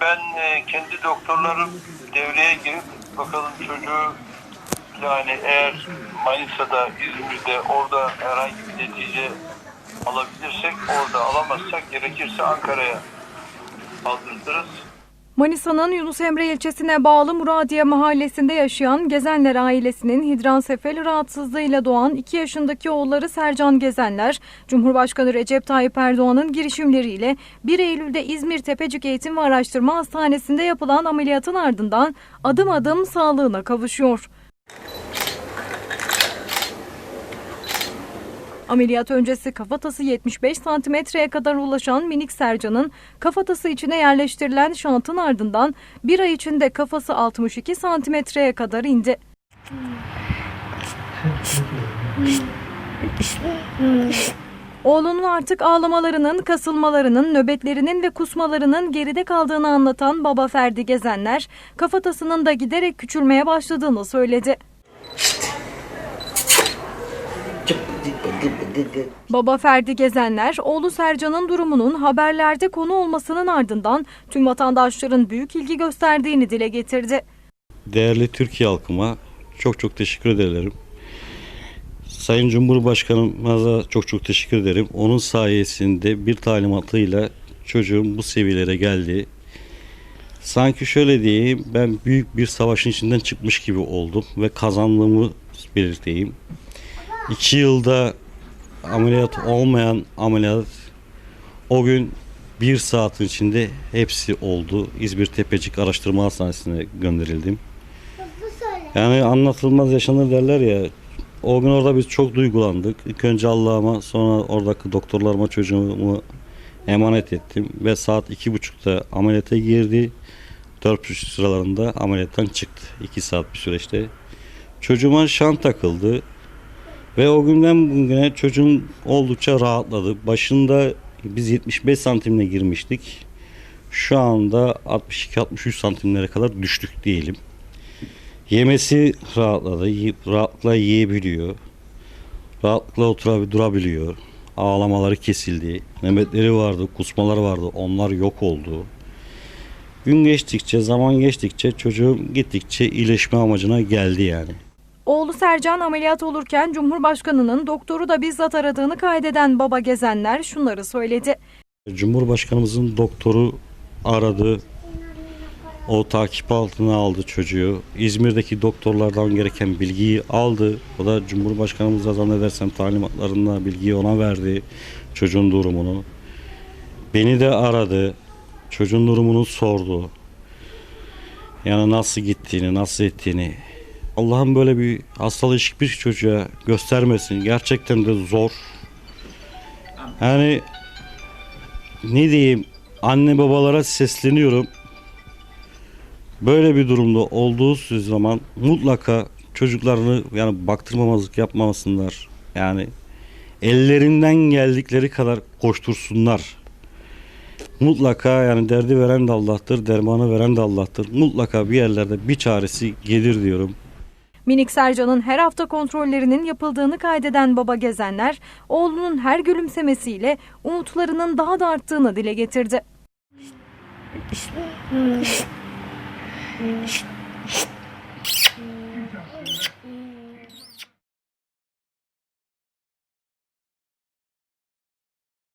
ben e, kendi doktorlarım devreye girip bakalım çocuğu yani eğer Manisa'da, İzmir'de orada herhangi bir netice alabilirsek orada alamazsak gerekirse Ankara'ya aldırtırız. Manisa'nın Yunus Emre ilçesine bağlı Muradiye mahallesinde yaşayan Gezenler ailesinin hidransefali rahatsızlığıyla doğan 2 yaşındaki oğulları Sercan Gezenler, Cumhurbaşkanı Recep Tayyip Erdoğan'ın girişimleriyle 1 Eylül'de İzmir Tepecik Eğitim ve Araştırma Hastanesi'nde yapılan ameliyatın ardından adım adım sağlığına kavuşuyor. Ameliyat öncesi kafatası 75 santimetreye kadar ulaşan minik Sercan'ın kafatası içine yerleştirilen şantın ardından bir ay içinde kafası 62 santimetreye kadar indi. Oğlunun artık ağlamalarının, kasılmalarının, nöbetlerinin ve kusmalarının geride kaldığını anlatan baba Ferdi Gezenler, kafatasının da giderek küçülmeye başladığını söyledi. Baba Ferdi Gezenler, oğlu Sercan'ın durumunun haberlerde konu olmasının ardından tüm vatandaşların büyük ilgi gösterdiğini dile getirdi. Değerli Türkiye halkıma çok çok teşekkür ederim. Sayın Cumhurbaşkanımıza çok çok teşekkür ederim. Onun sayesinde bir talimatıyla çocuğum bu seviyelere geldi. Sanki şöyle diyeyim ben büyük bir savaşın içinden çıkmış gibi oldum ve kazandığımı belirteyim. İki yılda ameliyat olmayan ameliyat o gün bir saatin içinde hepsi oldu. İzmir Tepecik Araştırma Hastanesi'ne gönderildim. Yani anlatılmaz yaşanır derler ya. O gün orada biz çok duygulandık. İlk önce Allah'ıma sonra oradaki doktorlarıma çocuğumu emanet ettim. Ve saat iki buçukta ameliyata girdi. Dört buçuk sıralarında ameliyattan çıktı. iki saat bir süreçte. Çocuğuma şant takıldı. Ve o günden bugüne çocuğum oldukça rahatladı. Başında biz 75 santimle girmiştik. Şu anda 62-63 santimlere kadar düştük diyelim. Yemesi rahatladı. Rahatlıkla yiyebiliyor. Rahatlıkla oturabiliyor, durabiliyor. Ağlamaları kesildi. Nöbetleri vardı, kusmalar vardı. Onlar yok oldu. Gün geçtikçe, zaman geçtikçe çocuğum gittikçe iyileşme amacına geldi yani. Oğlu Sercan ameliyat olurken Cumhurbaşkanı'nın doktoru da bizzat aradığını kaydeden baba Gezenler şunları söyledi. Cumhurbaşkanımızın doktoru aradı. O takip altına aldı çocuğu. İzmir'deki doktorlardan gereken bilgiyi aldı. O da Cumhurbaşkanımız da zannedersem talimatlarında bilgiyi ona verdi. Çocuğun durumunu. Beni de aradı. Çocuğun durumunu sordu. Yani nasıl gittiğini, nasıl ettiğini. Allah'ım böyle bir hastalığı hiçbir çocuğa göstermesin. Gerçekten de zor. Yani ne diyeyim anne babalara sesleniyorum. Böyle bir durumda olduğu zaman mutlaka çocuklarını yani baktırmamazlık yapmamasınlar. Yani ellerinden geldikleri kadar koştursunlar. Mutlaka yani derdi veren de Allah'tır, dermanı veren de Allah'tır. Mutlaka bir yerlerde bir çaresi gelir diyorum. Minik Sercan'ın her hafta kontrollerinin yapıldığını kaydeden baba Gezenler, oğlunun her gülümsemesiyle umutlarının daha da arttığını dile getirdi.